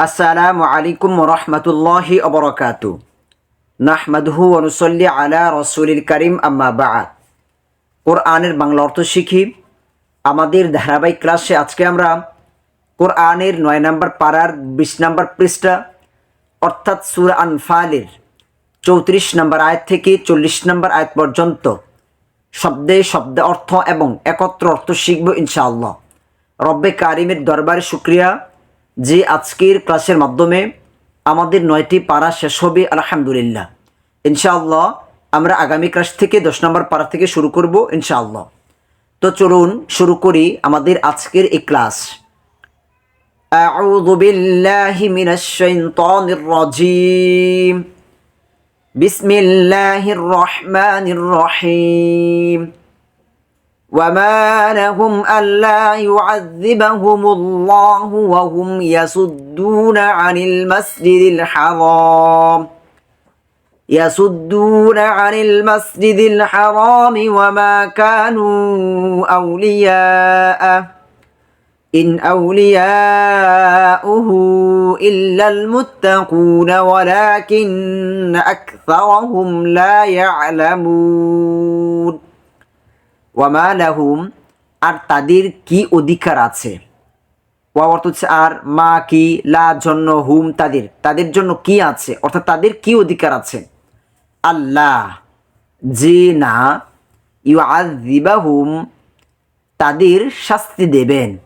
আসসালামু আলাইকুম রহমতুল্লাহি অবরকাতু নাহমাদহু অনুসল্লি আলা রসুলিল করিম, আম্মা বাদ। কোরআনের বাংলা অর্থ শিখি। আমাদের ধারাবাহিক ক্লাসে আজকে আমরা কোরআনের নয় নম্বর পাড়ার বিশ নম্বর পৃষ্ঠা, অর্থাৎ সুর আনফালের চৌত্রিশ নম্বর আয়াত থেকে চল্লিশ নম্বর আয়াত পর্যন্ত শব্দে শব্দে অর্থ এবং একত্র অর্থ শিখব ইনশাআল্লাহ। রব্বে কারিমের দরবারে শুক্রিয়া। যে আজকের ক্লাসের মাধ্যমে আমাদের নয়টি পাড়া শেষ হবে আলহামদুলিল্লাহ ইনশাআল্লাহ আমরা আগামী ক্লাস থেকে দশ নম্বর পাড়া থেকে শুরু করব ইনশাআল্লাহ তো চলুন শুরু করি আমাদের আজকের এই ক্লাস أعوذ بالله من الشيطان الرجيم بسم الله الرحمن الرحيم وما لهم ألا يعذبهم الله وهم يصدون عن المسجد الحرام يصدون عن المسجد الحرام وما كانوا أولياءه إن أولياؤه إلا المتقون ولكن أكثرهم لا يعلمون ওয়ামা লাহুম, আর তাদের কি অধিকার আছে? ওয়া অর্থ হচ্ছে, আর মা কি, লা জন্য হুম তাদের তাদের জন্য কি আছে? অর্থাৎ তাদের কি অধিকার আছে? আল্লাহ, যে না ইউ আজিবা হুম তাদের শাস্তি দেবেন।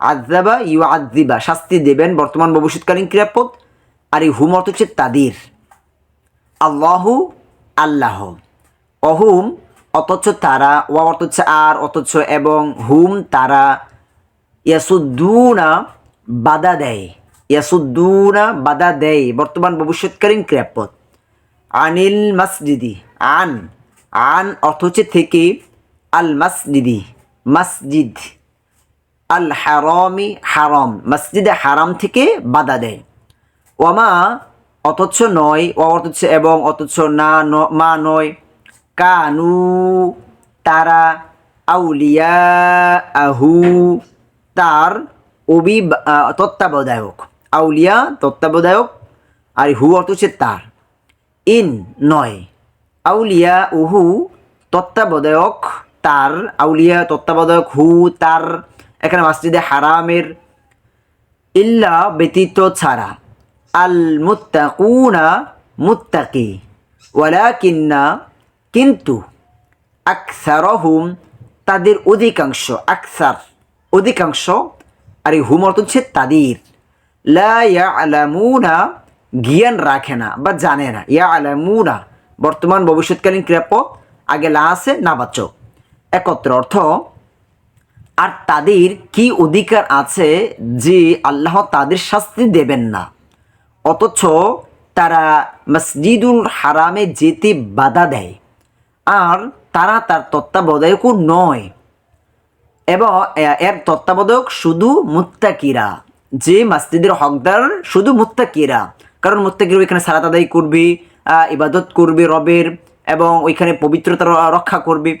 আজাবা ইউ আজিবা শাস্তি দেবেন বর্তমান ভবিষ্যৎকালীন ক্রিয়াপদ। আর এই হুম অর্থ হচ্ছে তাদের। আল্লাহু আল্লাহ। অহুম অথচ তারা, ওয়া অর্থ হচ্ছে আর, অথচ এবং হুম তারা ইয়াসুদ্দুনা বাধা দেয়। ইয়াসুদ্দুনা বাধা দেয়। বর্তমান ভবিষ্যৎকালীন ক্রিয়াপদ। আনিল মাসজিদি, আন আন অর্থ হচ্ছে থেকে, আল মাসজিদি, মসজিদ, আল হারমি হারম, মসজিদে হারাম থেকে বাধা দেয়। ওমা অথচ নয় ও অর্থ হচ্ছে এবং অথচ ন- মা নয়। কানু তারা আউলিয়া আহু তার অবি তত্ত্বাবধায়ক। আউলিয়া, তত্ত্বাবধায়ক, আর হু অর্থ হচ্ছে তার। ইন নয়। আউলিয়া উহু তত্ত্বাবধায়ক, তার। আউলিয়া, তত্ত্বাবধায়ক, হু, তার। এখানে মসজিদে হারামের ইল্লা ব্যতীত ছাড়া। আল মুত্তাকুনা মুত্তাকি। ওয়ালাকিন্না কিন্তু আকসারহুম তাদের অধিকাংশ, আকসার অধিকাংশ, আর এই হুম অর্থ হচ্ছে তাদের। লা জ্ঞান রাখে না বা জানে না। ইয়া আলামুনা বর্তমান ভবিষ্যৎকালীন ক্রিয়াপদ, আগে লা আছে, না বাচক একত্র অর্থ, আর তাদের কি অধিকার আছে যে আল্লাহ তাদের শাস্তি দেবেন না? অথচ তারা মসজিদুল হারামে যেতে বাধা দেয়। আর তারা তার তত্ত্বাবধায়কও নয়। এবং এর তত্ত্বাবধায়ক শুধু মুত্তাকিরা। যে মসজিদের হকদার শুধু মুত্তাকিরা। কারণ মুত্তাকিরা ওইখানে সালাত আদায় করবে ইবাদত করবে রবের, এবং ওইখানে পবিত্রতা রক্ষা করবে।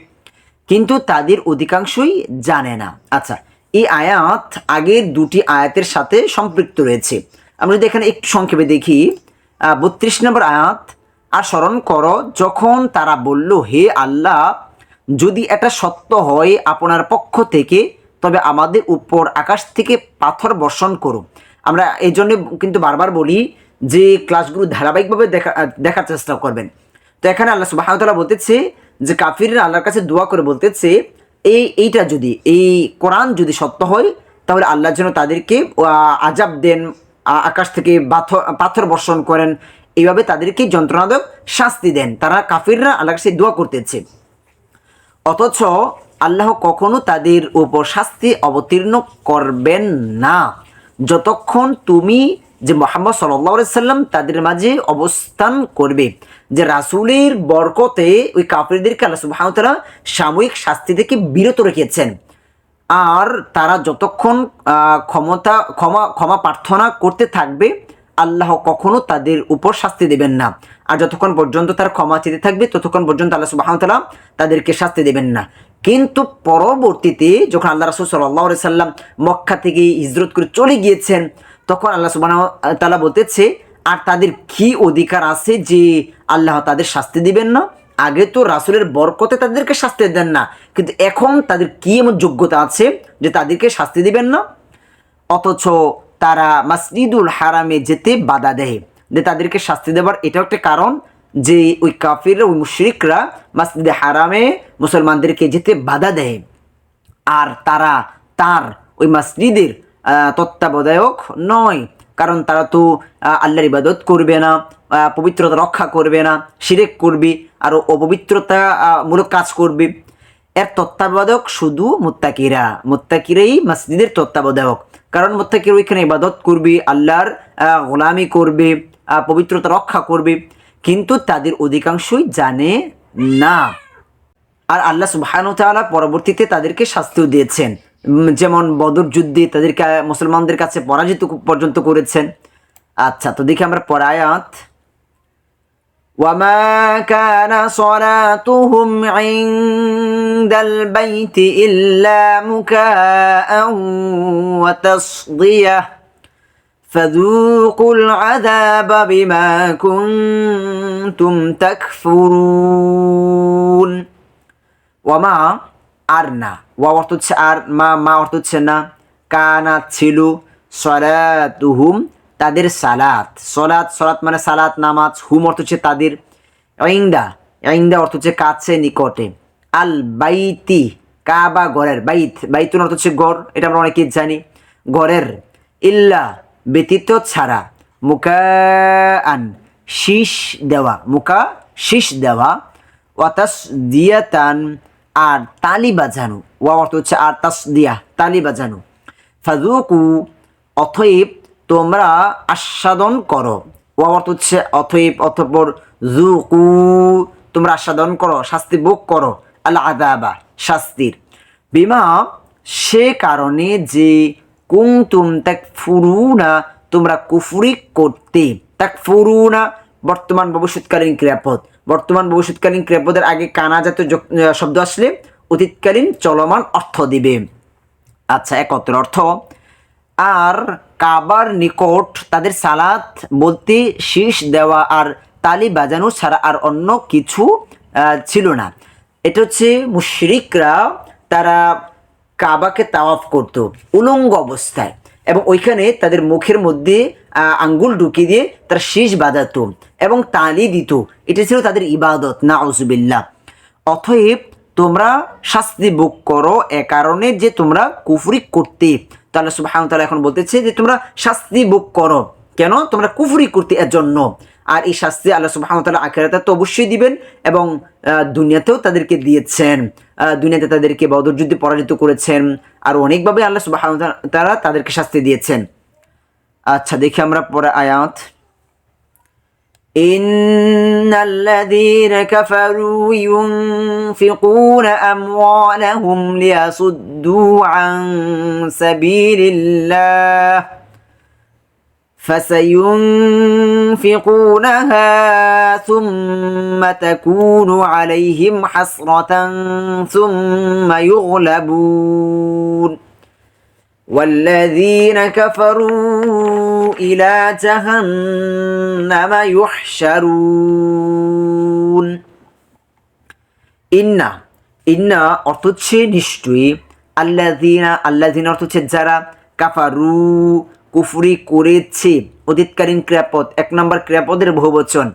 কিন্তু তাদের অধিকাংশই জানে না। আচ্ছা এই আয়াত আগের দুটি আয়াতের সাথে সম্পৃক্ত রয়েছে। আমরা যদি এখানে একটু সংক্ষেপে দেখি বত্রিশ নম্বর আয়াত আর স্মরণ করো, যখন তারা বলল, হে আল্লাহ, যদি এটা সত্য হয় আপনার পক্ষ থেকে, তবে আমাদের উপর আকাশ থেকে পাথর বর্ষণ করো। আমরা এই জন্য কিন্তু বারবার বলি যে, ক্লাসগুলো ধারাবাহিকভাবে দেখা, দেখার চেষ্টা করবেন। তো এখানে আল্লাহ সুবাহতাল্লাহ বলতেছে যে, কাফিররা আল্লাহর কাছে দোয়া করে বলতেছে, এই, এইটা যদি, এই কোরআন যদি সত্য হয়, তাহলে আল্লাহ যেন তাদেরকে আজাব দেন আকাশ থেকে পাথর পাথর বর্ষণ করেন। এইভাবে তাদেরকে যন্ত্রণাদায়ক শাস্তি দেন। তারা কাফিররা আল্লাহর কাছে দোয়া করতেছে। অথচ আল্লাহ কখনো তাদের উপর শাস্তি অবতীর্ণ করবেন না। যতক্ষণ তুমি যে মোহাম্মদ সাল্লাহ সাল্লাম তাদের মাঝে অবস্থান করবে, যে রাসুলের বরকতে ওই কাফিরদেরকে আল্লাহ সুবাহতালা সাময়িক শাস্তি থেকে বিরত রেখেছেন। আর তারা যতক্ষণ ক্ষমতা, ক্ষমা ক্ষমা প্রার্থনা করতে থাকবে আল্লাহ কখনো তাদের উপর শাস্তি দেবেন না। আর যতক্ষণ পর্যন্ত তার ক্ষমা চেতে থাকবে, ততক্ষণ পর্যন্ত আল্লাহ সুবাহতালা তাদেরকে শাস্তি দেবেন না। কিন্তু পরবর্তীতে যখন আল্লাহ রাসুল সাল্লাহ সাল্লাম মক্কা থেকে হিজরত করে চলে গিয়েছেন, তখন আল্লাহ সুবাহ তালা বলতেছে, আর তাদের কি অধিকার আছে যে আল্লাহ তাদের শাস্তি দিবেন না? আগে তো রাসুলের বরকতে তাদেরকে শাস্তি দেন না। কিন্তু এখন তাদের কি এমন যোগ্যতা আছে যে তাদেরকে শাস্তি দিবেন না? অথচ তারা মাসজিদুল হারামে যেতে বাধা দেয়। যে তাদেরকে শাস্তি দেবার এটাও একটা কারণ যে ওই কাফির ওই মুশরিকরা মাসজিদে হারামে মুসলমানদেরকে যেতে বাধা দেয়। আর তারা তার ওই মসজিদের তত্ত্বাবধায়ক নয়। কারণ তারা তো আল্লাহর ইবাদত করবে না পবিত্রতা রক্ষা করবে না, শিরেক করবে, আর অপবিত্রতা মূলক কাজ করবে। এর তত্ত্বাবধায়ক শুধু মুত্তাকিরা। মুত্তাকিরাই মসজিদের তত্ত্বাবধায়ক। কারণ মোত্তাকির ওইখানে ইবাদত করবে, আল্লাহর গোলামি করবে পবিত্রতা রক্ষা করবে, কিন্তু তাদের অধিকাংশই জানে না। আর আল্লাহ সুবাহানু তালা পরবর্তীতে তাদেরকে শাস্তিও দিয়েছেন। যেমন বদর যুদ্ধে তাদেরকে মুসলমানদের কাছে পরাজিত পর্যন্ত করেছেন। আচ্ছা তো দেখি আমরা পরে আয়াত। وما كان صلاتهم عند البيت إلا مكاء وتصديه فذوقوا العذاب بما كنتم تكفرون۔ وما أرنا۔ وورتت أر ما ما كانت سلو صلاتهم তাদের সালাত। সলাত সলাত মানে সালাত, নামাজ, হুম অর্থ হচ্ছে তাদের ইংদা ইংদা অর্থ হচ্ছে কাছে, নিকটে। আল বাইতি, কাবা গড়ের বাইত বাইতুন অর্থ হচ্ছে গড় এটা আমরা অনেকে জানি। গড়ের ইল্লা, ব্যতীত ছাড়া। মুকা শীষ দেওয়া। মুকা, শীষ দেওয়া। ওয়াতাস দিয়াতান আর তালি বাজানো। ওয়া অর্থ হচ্ছে আর তাস দিয়া তালি বাজানো। ফাজুকু অথইব তোমরা আস্বাদন করো। ওয়া অর্থ হচ্ছে অথইব অথপর জুকু তোমরা আস্বাদন করো, শাস্তি ভোগ করো আল্লাহ আদাবা শাস্তির। বিমা, সে কারণে যে কুংতুম ফুরু না তোমরা কুফুরি করতে। ত্যাগ ফুরু না বর্তমান ভবিষ্যৎকালীন ক্রিয়াপদ। বর্তমান ভবিষ্যৎকালীন ক্রিয়াপদের আগে কানা শব্দ আসলে অতীতকালীন চলমান অর্থ দিবে। আচ্ছা একত্র অর্থ। আর কাবার নিকট তাদের সালাত বলতে শীষ দেওয়া আর তালি বাজানো ছাড়া আর অন্য কিছু ছিল না। এটা হচ্ছে মুশরিকরা তারা কাবাকে তাওয়াফ করত উলঙ্গ অবস্থায় এবং ওইখানে তাদের মুখের মধ্যে আঙ্গুল ঢুকিয়ে দিয়ে তারা শীষ বাজাত এবং তালি দিত। এটা ছিল তাদের ইবাদত না অজুবিল্লা অতএব তোমরা শাস্তি ভোগ করো এ কারণে যে তোমরা কুফরি করতে তাহলে সুবাহ এখন বলতেছে যে তোমরা শাস্তি ভোগ করো। কেন? তোমরা কুফুরি করতে এর জন্য আর এই শাস্তি আল্লাহ সুবাহ তালা আখেরাতে তো অবশ্যই দিবেন এবং দুনিয়াতেও তাদেরকে দিয়েছেন। দুনিয়াতে তাদেরকে বদর যুদ্ধে পরাজিত করেছেন। আর অনেকভাবে আল্লাহ সুবাহ তারা তাদেরকে শাস্তি দিয়েছেন। আচ্ছা দেখি আমরা পরে আয়াত। إن الذين كفروا ينفقون أموالهم ليصدوا عن سبيل الله فسينفقونها ثم تكون عليهم حسرة ثم يغلبون والذين كفروا إلى جهنم يحشرون ইন্না ইন্না অর্থ হচ্ছে নিশ্চয়ই আল্লাদিনা আল্লাদিনা অর্থ হচ্ছে যারা কাফারু কুফরি করেছে অতীতকালীন ক্রিয়াপদ এক নম্বর ক্রিয়াপদের বহুবচন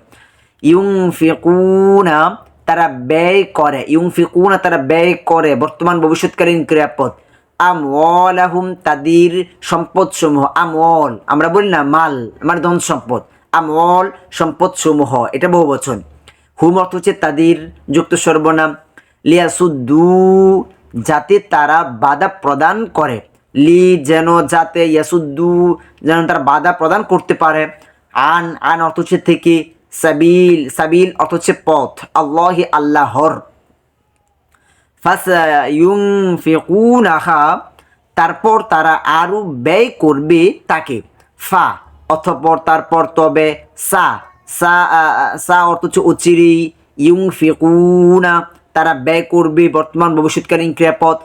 ইউং ফিকুনা তারা ব্যয় করে ইউং ফিকুনা তারা ব্যয় করে বর্তমান ভবিষ্যৎকালীন ক্রিয়াপদ আমওয়ালাহুম তাদের সম্পদ সমূহ আমল আমরা বলি না মাল মানে ধন সম্পদ আমল সম্পদ সমূহ এটা বহু বচন। হুম অর্থ হচ্ছে তাদের, যুক্ত সর্বনাম। লিয়াসুদ্দু, যাতে তারা বাধা প্রদান করে। লি যেন যাতে ইয়াসুদ্দু যেন তারা বাধা প্রদান করতে পারে। আন আন অর্থ হচ্ছে থেকে, সাবিল সাবিল অর্থ হচ্ছে পথ। আল্লাহি আল্লাহর। তারপর তারা আরও ব্যয় করবে তাকে। ফা অথপর তারপর তবে সা। সা সা অর্থ হচ্ছে অচিরি ইউং ফিকুনা তারা ব্যয় করবে বর্তমান ভবিষ্যৎকালীন ক্রিয়াপদ।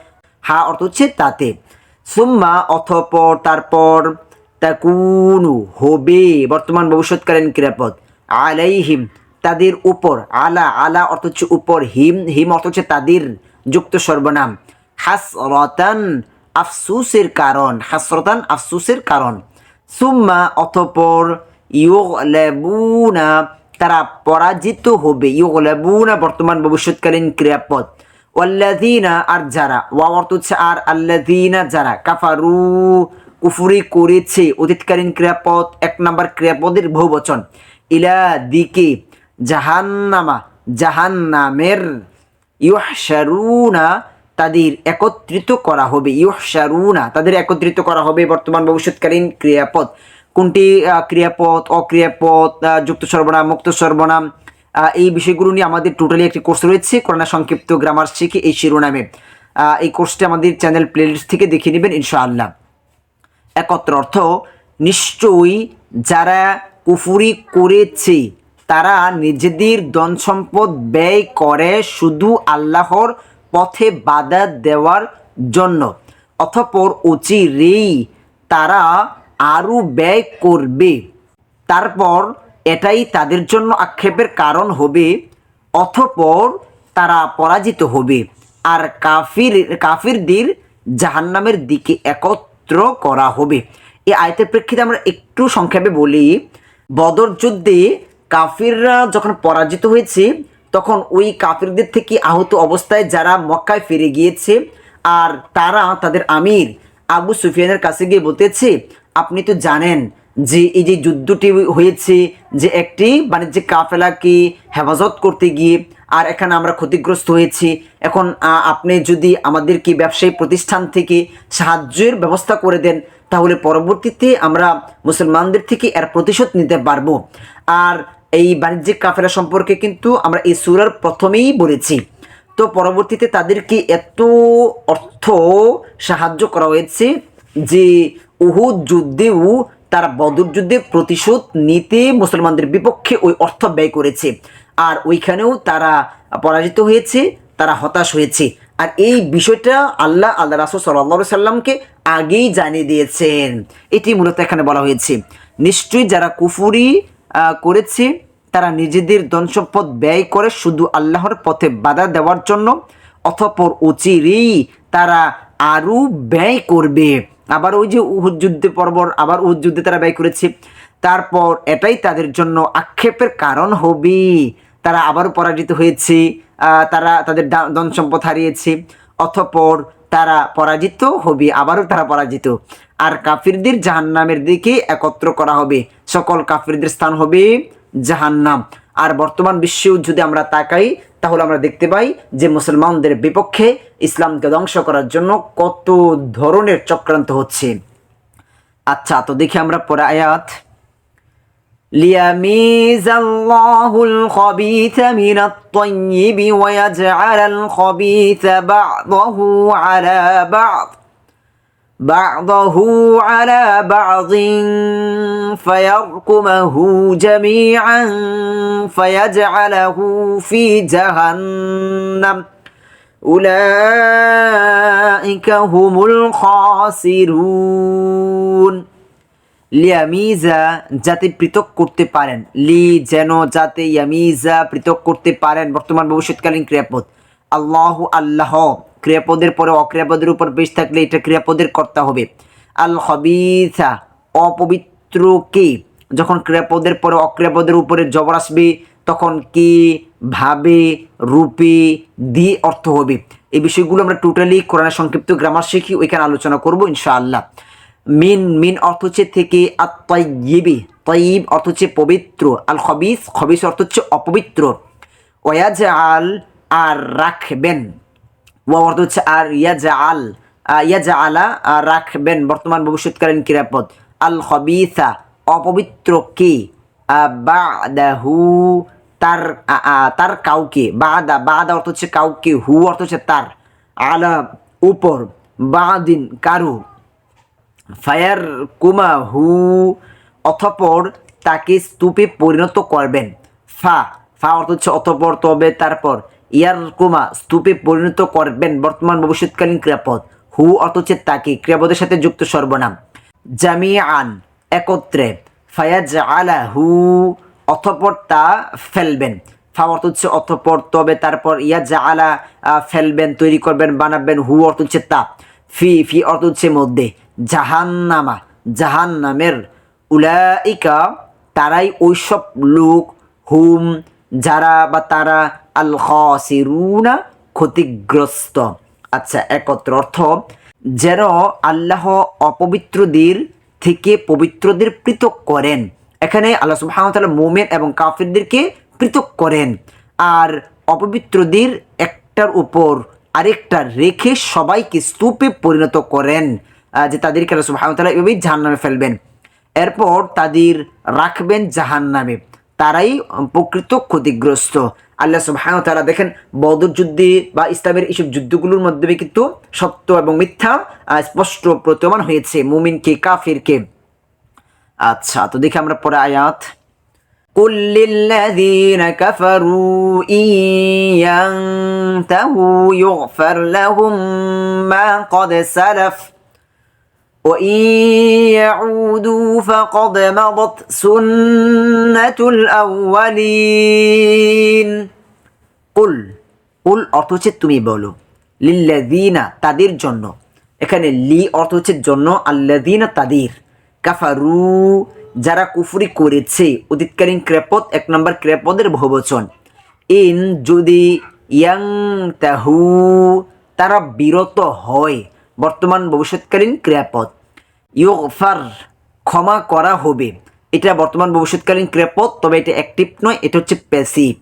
হা অর্থ হচ্ছে তাতে। সুম্মা অথপর তারপর তাকুনু, হবে বর্তমান ভবিষ্যৎকালীন ক্রিয়াপদ। আলাইহিম, তাদের উপর, আলা আলা অর্থ হচ্ছে উপর, হিম হিম অর্থ হচ্ছে তাদের। যুক্ত সর্বনাম। হাসরতান আফসুসের কারণ, হাসরতান আফসুসের কারণ। সুম্মা অতপর ইউগলাবুনা, তারা পরাজিত হবে। ইউগলাবুনা বর্তমান ভবিষ্যৎকালীন ক্রিয়াপদ। ওয়াল্লাযীনা আর যারা? ওয়া অর্থ হচ্ছে আর, আল্লাযীনা যারা? কাফারু, কুফরি করেছে। অতীতকালীন ক্রিয়াপদ, এক নম্বর ক্রিয়াপদের বহুবচন। ইলা দিকে জাহান্নামা, জাহান্নামের ইউহশারুনা তাদের একত্রিত করা হবে। ইউহশারুনা তাদের একত্রিত করা হবে বর্তমান ভবিষ্যৎকালীন ক্রিয়াপদ। কোনটি ক্রিয়াপদ, অক্রিয়াপদ যুক্ত সর্বনাম, মুক্ত সর্বনাম এই বিষয়গুলো নিয়ে আমাদের টোটালি একটি কোর্স রয়েছে, করোনা সংক্ষিপ্ত গ্রামার শিখে এই শিরোনামে। এই কোর্সটি আমাদের চ্যানেল প্লেলিস্ট থেকে দেখে নেবেন, ইনশাআল্লাহ। একত্র অর্থ, নিশ্চয়ই যারা কুফুরি করেছে তারা নিজেদের ধন সম্পদ ব্যয় করে শুধু আল্লাহর পথে বাধা দেওয়ার জন্য। অথপর অচিরেই তারা আরও ব্যয় করবে। তারপর এটাই তাদের জন্য আক্ষেপের কারণ হবে অথপর তারা পরাজিত হবে আর কাফির, কাফিরদের জাহান্নামের দিকে একত্র করা হবে। এই আয়তের প্রেক্ষিতে আমরা একটু সংক্ষেপে বলি, বদর যুদ্ধে কাফিররা যখন পরাজিত হয়েছে, তখন ওই কাফিরদের থেকে আহত অবস্থায় যারা মক্কায় ফিরে গিয়েছে আর তারা তাদের আমির আবু সুফিয়ানের কাছে গিয়ে বলতেছে, আপনি তো জানেন যে এই যে যুদ্ধটি হয়েছে যে একটি বাণিজ্যিক কাফেলাকে হেফাজত করতে গিয়ে আর এখানে আমরা ক্ষতিগ্রস্ত হয়েছি। এখন আপনি যদি আমাদেরকে ব্যবসায়ী প্রতিষ্ঠান থেকে সাহায্যের ব্যবস্থা করে দেন, তাহলে পরবর্তীতে আমরা মুসলমানদের থেকে এর প্রতিশোধ নিতে পারব। আর এই বাণিজ্যিক কাফেলা সম্পর্কে কিন্তু আমরা এই সুরার প্রথমেই বলেছি। তো পরবর্তীতে তাদেরকে এত অর্থ সাহায্য করা হয়েছে যে উহুদ যুদ্ধেও তারা বদর যুদ্ধে প্রতিশোধ নিতে মুসলমানদের বিপক্ষে ওই অর্থ ব্যয় করেছে। আর ওইখানেও তারা পরাজিত হয়েছে, তারা হতাশ হয়েছে। আর এই বিষয়টা আল্লাহ আল্লাহ রাসুল সাল্লা সাল্লামকে আগেই জানিয়ে দিয়েছেন। এটি মূলত এখানে বলা হয়েছে। নিশ্চয়ই যারা কুফুরি করেছে, তারা নিজেদের ধন সম্পদ ব্যয় করে শুধু আল্লাহর পথে বাধা দেওয়ার জন্য অথপর অচিরেই তারা আরও ব্যয় করবে। আবার ওই যে উহুদ যুদ্ধে পর্বর আবার উহুদ যুদ্ধে তারা ব্যয় করেছে। তারপর এটাই তাদের জন্য আক্ষেপের কারণ হবে তারা আবারও পরাজিত হয়েছে তারা তাদের দা- ধন সম্পদ হারিয়েছে অথপর তারা পরাজিত হবে, আবারও তারা পরাজিত। আর কাফিরদের জাহান্নামের দিকে একত্র করা হবে, সকল কাফিরদের স্থান হবে জাহান্নাম। আর বর্তমান বিশ্বেও যদি আমরা তাকাই, তাহলে আমরা দেখতে পাই যে মুসলমানদের বিপক্ষে ইসলামকে ধ্বংস করার জন্য কত ধরনের চক্রান্ত হচ্ছে। আচ্ছা তো দেখি আমরা পরে আয়াত ليميز الله الخبيث من الطيب ويجعل الخبيث بعضه على بعض بعضه على بعض فيركمه جميعا فيجعله في جهنم. أولئك هم الخاسرون. লিয়ামিজা যাতে পৃথক করতে পারেন। লি যেন যাতে ইয়ামিজা পৃথক করতে পারেন। বর্তমান ভবিষ্যৎকালীন ক্রিয়াপদ। আল্লাহ আল্লাহ। ক্রিয়াপদের পরে অক্রিয়াপদের উপর বেশ থাকলে এটা ক্রিয়াপদের কর্তা হবে। আল হবিসা অপবিত্রকে যখন ক্রিয়াপদের পরে অক্রিয়াপদের উপরে জবর আসবে, তখন কি ভাবে, রূপে দিয়ে অর্থ হবে? এই বিষয়গুলো আমরা টোটালি কোরআনের সংক্ষিপ্ত গ্রামার শিখি, ওইখানে আলোচনা করব ইনশাআল্লাহ। মিন মিন অর্থ হচ্ছে থেকে আত্মাইবি তয়িব অর্থ হচ্ছে পবিত্র। আল খবিস খবিস অর্থ হচ্ছে অপবিত্র। ওয়াজ আল আর রাখবেন ওয়া অর্থ হচ্ছে আর ইয়াজা আল ইয়াজা আলা রাখবেন বর্তমান ভবিষ্যৎকালীন ক্রিয়াপদ। আল খবিসা অপবিত্র কে? বাদাহু তার আ, আ, তার কাউকে। বাদা বাদা অর্থ হচ্ছে কাউকে। হু অর্থ হচ্ছে তার। আলা উপর। বাদিন কারু ফায়ার কুমা হু অথপর তাকে স্তূপে পরিণত করবেন। ফা ফা অর্থ হচ্ছে অথপর, তবে তারপর। ইয়ার কুমা স্তূপে পরিণত করবেন বর্তমান ভবিষ্যৎকালীন ক্রিয়াপদ। হু অর্থ হচ্ছে তাকে, ক্রিয়াপদের সাথে যুক্ত সর্বনাম। জামিয়ান একত্রে। ফায়াজ আলা হু অথপর তা ফেলবেন। ফা অর্থ হচ্ছে অথপর, তবে তারপর ইয়া যা আলা ফেলবেন, তৈরি করবেন, বানাবেন। হু অর্থ হচ্ছে তা। ফি ফি অর্থ হচ্ছে মধ্যে। জাহান্নামা, জাহান্নামের। উলাইকা তারাই ওইসব লোক হুম, যারা বা তারা আল খসিরুনা ক্ষতিগ্রস্ত। আচ্ছা একত্র অর্থ, যেন আল্লাহ অপবিত্রদের থেকে পবিত্রদের পৃথক করেন। এখানে আল্লাহ সুবাহতাল্লাহ মোমেন এবং কাফিরদেরকে পৃথক করেন। আর অপবিত্রদের একটার উপর আরেকটা রেখে সবাইকে স্তূপে পরিণত করেন। যে তাদেরকে আল্লাহ সুবাহতাল্লাহ এভাবেই জাহান্নামে ফেলবেন এরপর তাদের রাখবেন জাহান নামে তারাই প্রকৃত ক্ষতিগ্রস্ত আল্লাহ সুবহানাহু ওয়া তাআলা দেখেন বদর যুদ্ধে বা ইসলামের এইসব যুদ্ধগুলোর মাধ্যমে কিন্তু সত্য এবং মিথ্যা আহ, স্পষ্ট প্রতীয়মান হয়েছে মুমিনকে কাফিরকে আচ্ছা তো দেখি আমরা পরে আয়াত قل للذين كفروا إن ينتهوا يغفر لهم ما قد سلف وإن يعودوا فقد مضت سنة الأولين কুল কুল অর্থ হচ্ছে তুমি বলো লিল্লাদিনা তাদের জন্য এখানে লি অর্থ হচ্ছে জন্য আল্লাদিনা তাদের কাফারু যারা কুফরি করেছে অতীতকালীন ক্রেপদ এক নম্বর ক্রেপদের বহুবচন ইন যদি ইয়াং তাহু তারা বিরত হয় বর্তমান ভবিষ্যৎকালীন ক্রিয়াপদ ইয়োগফার ক্ষমা করা হবে। এটা বর্তমান ভবিষ্যৎকালীন ক্রিয়াপদ তবে এটা অ্যাক্টিভ নয়, এটা হচ্ছে প্যাসিভ।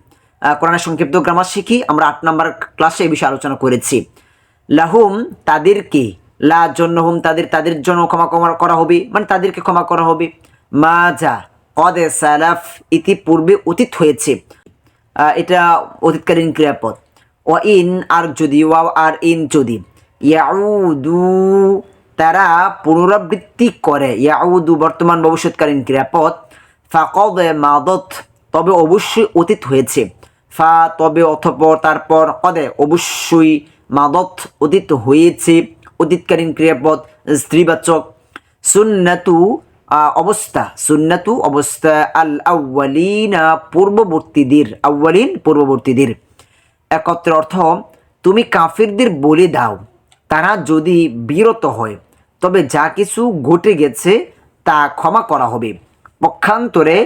কোরআনের সংক্ষিপ্ত গ্রামার শিখি, আমরা আট নম্বর ক্লাসে এই বিষয়ে আলোচনা করেছি। লাহুম তাদেরকে, লা জন্য হুম তাদের তাদের জন্য ক্ষমা ক্ষমা করা হবে মানে তাদেরকে ক্ষমা করা হবে। মা যা কদে সালাফ ইতিপূর্বে অতীত হয়েছে। এটা অতীতকালীন ক্রিয়াপদ ও ইন আর যদি, ওয়াও আর ইন যদি। ইয়াউদু তারা পুনরাবৃত্তি করে। ইয়াউদু বর্তমান ভবিষ্যৎকালীন ক্রিয়াপদ ফা ফাকদ মাদত, তবে অবশ্যই অতীত হয়েছে। ফা, তবে অথপর, তারপর কদে, অবশ্যই মাদত অতীত হয়েছে। অতীতকালীন ক্রিয়াপদ স্ত্রীবাচক। সুন্নাতু অবস্থা। সুন্নাতু অবস্থা, আল আউ্বালিনা পূর্ববর্তীদের। আউ্বালিন পূর্ববর্তীদের। একত্র অর্থ, তুমি কাফিরদের বলে দাও। তারা যদি বিরত হয়। তবে যা কিছু ঘটে গেছে তা ক্ষমা করা হবে। পক্ষান্তরে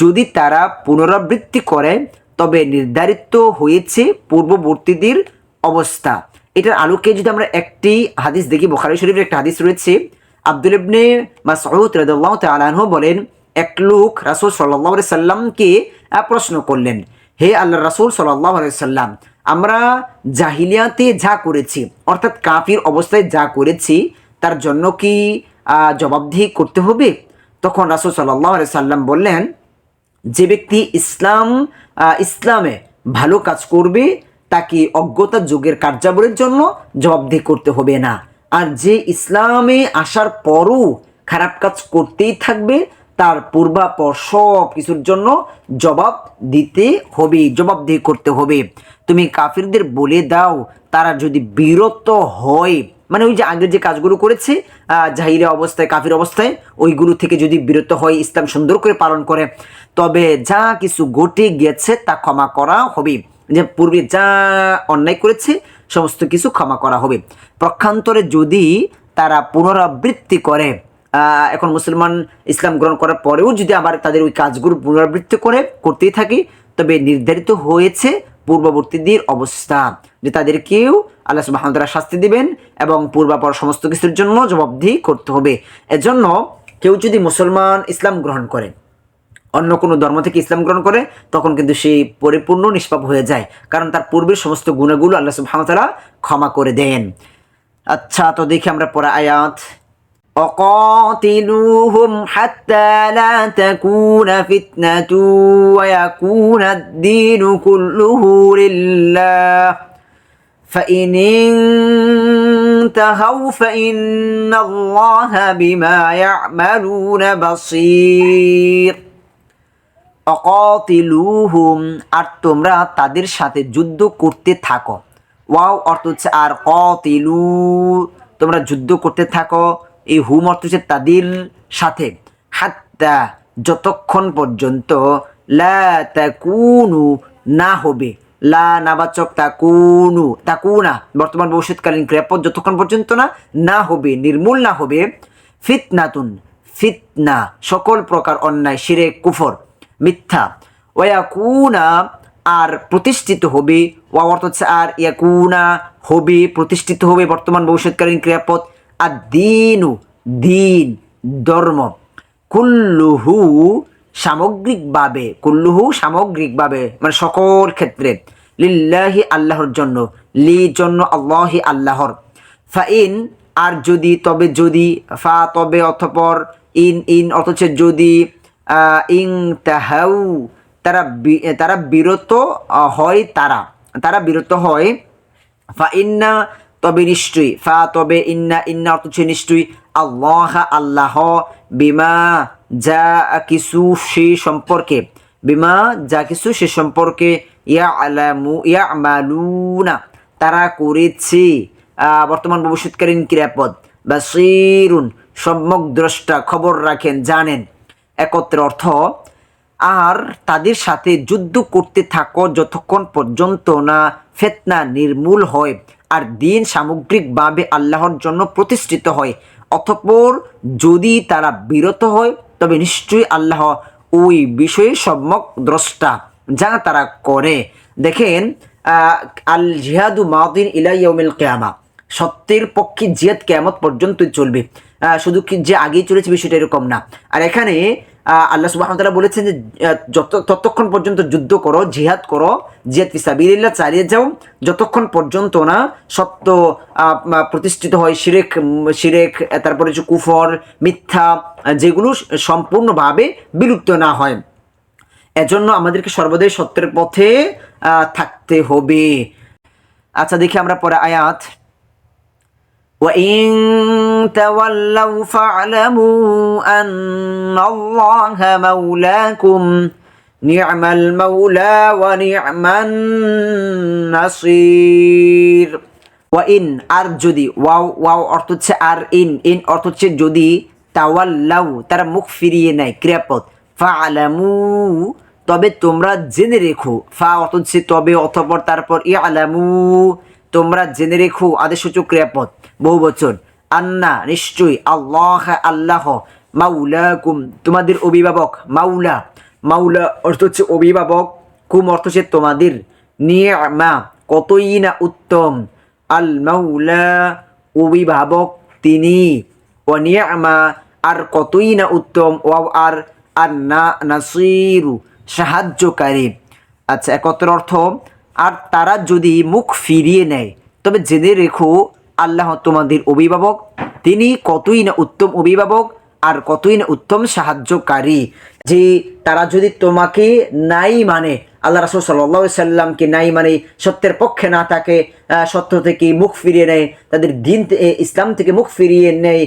যদি তারা পুনরাবৃত্তি করে, তবে নির্ধারিত হয়েছে পূর্ববর্তীদের অবস্থা। এটার আলোকে যদি আমরা একটি হাদিস দেখি, বোখারি শরীফের একটা হাদিস রয়েছে। আব্দুল ইবনে মাসউদ রাদিয়াল্লাহু তাআলা আনহু বলেন, এক লোক রাসূল সাল্লাল্লাহু সাল্লামকে প্রশ্ন করলেন, হে আল্লাহ রাসূল আলাইহি সাল্লাম, আমরা জাহিলিয়াতে যা করেছি, অর্থাৎ কাফির অবস্থায় যা করেছি তার জন্য কি জবাবদিহি করতে হবে? তখন রাসূল আলাইহি সাল্লাম বললেন, যে ব্যক্তি ইসলাম ইসলামে ভালো কাজ করবে, তাকে অজ্ঞতা যুগের কার্যাবলীর জন্য জবাবদিহি করতে হবে না। আর যে ইসলামে আসার পরও খারাপ কাজ করতেই থাকবে, তার পূর্বাপর সব কিছুর জন্য জবাব দিতে হবে, জবাবদিহি করতে হবে। তুমি কাফিরদের বলে দাও, তারা যদি বিরত হয় মানে ওই যে আগের যে কাজগুলো করেছে জাহিরা অবস্থায়, কাফির অবস্থায়, ওইগুলো থেকে যদি বিরত হয়, ইসলাম সুন্দর করে পালন করে, তবে যা কিছু ঘটে গেছে তা ক্ষমা করা হবে। যে পূর্বে যা অন্যায় করেছে, সমস্ত কিছু ক্ষমা করা হবে। পক্ষান্তরে যদি তারা পুনরাবৃত্তি করে এখন মুসলমান ইসলাম গ্রহণ করার পরেও যদি আবার তাদের ওই কাজগুলো পুনরাবৃত্তি করে, করতেই থাকে, তবে নির্ধারিত হয়েছে পূর্ববর্তীদের অবস্থা। যে তাদেরকেও আল্লাহ সুবাহতারা শাস্তি দিবেন এবং পূর্বাপর সমস্ত কিছুর জন্য জবাবদিহি করতে হবে এজন্য কেউ যদি মুসলমান ইসলাম গ্রহণ করে অন্য কোনো ধর্ম থেকে ইসলাম গ্রহণ করে তখন কিন্তু সেই পরিপূর্ণ নিষ্পাপ হয়ে যায় কারণ তার পূর্বের সমস্ত গুণাগুলো আল্লাহ সুবহানাহু ক্ষমা করে দেন আচ্ছা তো দেখি আমরা পরে আয়াত وقاتلوهم حتى لا تكون فتنة ويكون الدين كله لله فإن انتهوا فإن الله بما يعملون بصير অকতিলুহুম আর তোমরা তাদের সাথে যুদ্ধ করতে থাকো ওয়াও অর্থ হচ্ছে আর কতিলু তোমরা যুদ্ধ করতে থাকো এই হুম অর্থ হচ্ছে তাদের সাথে হাত্তা যতক্ষণ পর্যন্ত লা তাকুনু না হবে লা নাবাচক তাকুনু, তাকুনা, বর্তমান ভবিষ্যৎকালীন ক্রিয়াপদ যতক্ষণ পর্যন্ত না না হবে, নির্মূল না হবে, ফিতনাতুন, ফিতনা, সকল প্রকার অন্যায়, শিরে, কুফর, মিথ্যা, ওয়াকুনা, আর প্রতিষ্ঠিত হবে, ওয়া অর্থ হচ্ছে আর, ইয়াকুনা, হবে, প্রতিষ্ঠিত হবে বর্তমান ভবিষ্যৎকালীন ক্রিয়াপদ আর দিনু দিন, ধর্ম, কুল্লুহু সামগ্রিকভাবে, কুল্লুহু সামগ্রিকভাবে মানে সকল ক্ষেত্রে, লিল্লাহি আল্লাহর জন্য, লি জন্য আল্লাহি আল্লাহর। ফাইন, আর যদি, তবে যদি, ফা, তবে অথপর, ইন ইন, অথচ যদি ইং, তাহাউ, তারা তারা বিরত হয় তারা তারা বিরত হয় ফা ইন্না তবে নিশ্চয়ই, ফা, তবে ইন্না ইন্না অর্থ হচ্ছে নিশ্চয়ই, আল্লাহ আল্লাহ বিমা যা কিছু সে সম্পর্কে, বিমা যা কিছু সে সম্পর্কে ইয়া আলামু ইয়া আমালুনা তারা করেছে বর্তমান ভবিষ্যৎকালীন ক্রিয়াপদ বা সিরুন সম্যক দ্রষ্টা, খবর রাখেন, জানেন। একত্রে অর্থ, আর তাদের সাথে যুদ্ধ করতে থাকো যতক্ষণ পর্যন্ত না ফেতনা নির্মূল হয়, আর দিন সামগ্রিকভাবে আল্লাহর জন্য প্রতিষ্ঠিত হয়। অতঃপর যদি তারা বিরত হয় তবে নিশ্চয়ই আল্লাহ ওই বিষয়ে সম্যক দ্রষ্টা যা তারা করে। দেখেন আল জিহাদু মাউদ্দিন ইলাইয়মিল কেয়ামা। সত্যের পক্ষে জিয়াদ কেয়ামত পর্যন্তই চলবে। শুধু কি যে আগেই চলেছে বিষয়টা এরকম না। আর এখানে আল্লাহ সুবাহ তাআলা বলেছেন যে যত ততক্ষণ পর্যন্ত যুদ্ধ করো, জিহাদ করো, জিহাদ ফিসাবিল্লাহ চালিয়ে যাও। যতক্ষণ পর্যন্ত না সত্য প্রতিষ্ঠিত হয় শিরেক শিরেক তারপরে হচ্ছে কুফর, মিথ্যা যেগুলো সম্পূর্ণভাবে বিলুপ্ত না হয়। এজন্য আমাদেরকে সর্বদাই সত্যের পথে থাকতে হবে। আচ্ছা দেখি আমরা পরে আয়াত। وإن تولوا فاعلموا أن الله مولاكم نعم المولى ونعم النصير ওয়াইন আর যদি ওয়াও ওয়াও অর্থ হচ্ছে আর ইন ইন অর্থ হচ্ছে যদি তাওয়াল্লাউ তারা মুখ ফিরিয়ে নেয় ক্রিয়াপদ ফা আলামু তবে তোমরা জেনে রেখো ফা অর্থ হচ্ছে তবে অথপর তারপর ই আলামু তোমরা জেনে রেখো আদেশসূচক ক্রিয়াপদ, বহু বচন। আন্না, নিশ্চয়ই, আল্লাহ আল্লাহ মাউলাকুম তোমাদের অভিভাবক মাউলা মাউলা অর্থ হচ্ছে অভিভাবক, কুম অর্থ হচ্ছে তোমাদের। নিয়ামা, কতই না উত্তম। আল মাউলা অভিভাবক, তিনি। ও নিয়ামা, আর কতই না উত্তম। ও আর আর না নাসিরু, সাহায্যকারী। আচ্ছা একত্র অর্থ আর তারা যদি মুখ ফিরিয়ে নেয়, তবে জেনে রেখো আল্লাহ তোমাদের অভিভাবক। তিনি কতই না উত্তম অভিভাবক আর কতই না উত্তম সাহায্যকারী। যে তারা যদি তোমাকে নাই মানে আল্লাহ রাসুল সাল্লা সাল্লামকে নাই মানে সত্যের পক্ষে না থাকে সত্য থেকে মুখ ফিরিয়ে নেয়, তাদের দিন ইসলাম থেকে মুখ ফিরিয়ে নেয়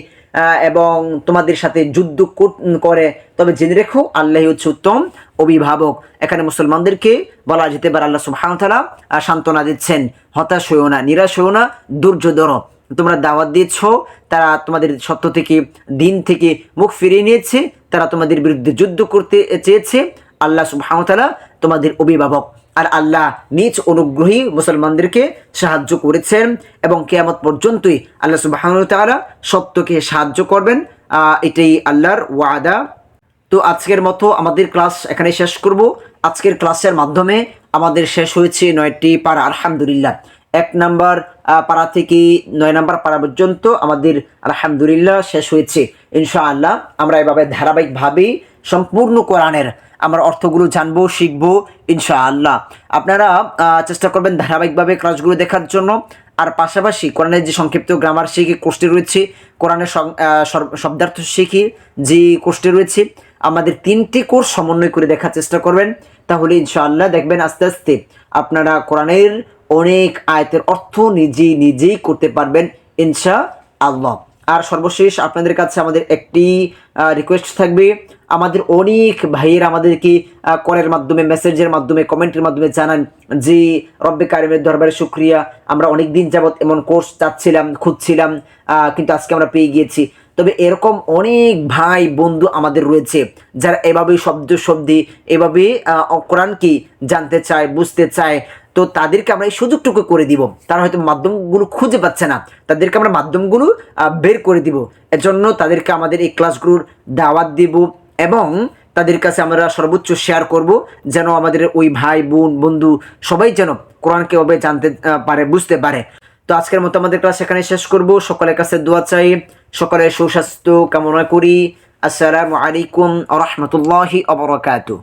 এবং তোমাদের সাথে যুদ্ধ কর- তবে জেনে রেখো, আল্লাহ হচ্ছে উত্তম অভিভাবক। এখানে মুসলমানদেরকে বলা যেতে পারে আল্লাহ সুবাহতালা সান্ত্বনা দিচ্ছেন। হতাশ হইও না, নিরাশ হইও না ধৈর্য ধরো তোমরা দাওয়াত দিয়েছ, তারা তোমাদের সত্য থেকে, দিন থেকে মুখ ফিরিয়ে নিয়েছে, তারা তোমাদের বিরুদ্ধে যুদ্ধ করতে চেয়েছে। আল্লাহ সুবাহতালা তোমাদের অভিভাবক। আর আল্লাহ নিজ অনুগ্রহী মুসলমানদেরকে সাহায্য করেছেন এবং কেয়ামত পর্যন্তই আল্লাহ সুবাহতালা সত্যকে সাহায্য করবেন। এটাই আল্লাহর ওয়াদা। তো আজকের মতো আমাদের ক্লাস এখানে শেষ করব। আজকের ক্লাসের মাধ্যমে আমাদের শেষ হয়েছে নয়টি পারা, আলহামদুলিল্লাহ। এক নাম্বার পাড়া থেকে নয় নাম্বার পাড়া পর্যন্ত আমাদের আলহামদুলিল্লাহ শেষ হয়েছে। ইনশাআল্লাহ আমরা এভাবে ধারাবাহিকভাবে সম্পূর্ণ কোরআনের আমরা অর্থগুলো জানব, শিখব, ইনশাআল্লাহ। আপনারা চেষ্টা করবেন ধারাবাহিকভাবে ক্লাসগুলো দেখার জন্য। আর পাশাপাশি কোরআনের যে সংক্ষিপ্ত গ্রামার শিখি, কোর্সটি রয়েছে, কোরআনের শব্দার্থ শিখে, যে কোর্সটি রয়েছে, আমাদের তিনটি কোর্স সমন্বয় করে দেখার চেষ্টা করবেন। তাহলে ইনশাআল্লাহ দেখবেন আস্তে আস্তে আপনারা কোরআনের অনেক আয়তের অর্থ নিজেই নিজেই করতে পারবেন ইনশা আল্লাহ আর সর্বশেষ আপনাদের কাছে আমাদের একটি রিকোয়েস্ট থাকবে। আমাদের অনেক ভাইয়ের আমাদেরকে কলের মাধ্যমে মেসেজের মাধ্যমে কমেন্টের মাধ্যমে জানান যে রব্বে কারিমের দরবারে শুক্রিয়া। আমরা অনেক দিন যাবৎ এমন কোর্স চাচ্ছিলাম খুঁজছিলাম কিন্তু আজকে আমরা পেয়ে গিয়েছি। তবে এরকম অনেক ভাই বন্ধু আমাদের রয়েছে যারা এভাবে শব্দ শব্দে এভাবে আহ, কোরআন কি জানতে চায় বুঝতে চায়। তো তাদেরকে আমরা এই সুযোগটুকু করে দিব। তারা হয়তো মাধ্যমগুলো খুঁজে পাচ্ছে না। তাদেরকে আমরা মাধ্যমগুলো বের করে দিব। এজন্য তাদেরকে আমাদের এই ক্লাসগুলোর দাওয়াত দিব এবং তাদের কাছে আমরা সর্বোচ্চ শেয়ার করব যেন আমাদের ওই ভাই, বোন, বন্ধু সবাই যেন কোরআনকে ওভাবে জানতে পারে, বুঝতে পারে। তো আজকের মতো আমাদের ক্লাস এখানে শেষ করব। সকলের কাছে দোয়া চাই। সকলের সুস্বাস্থ্য কামনা করি। আসসালামু আলাইকুম রহমতুল্লাহি অবরাকাতু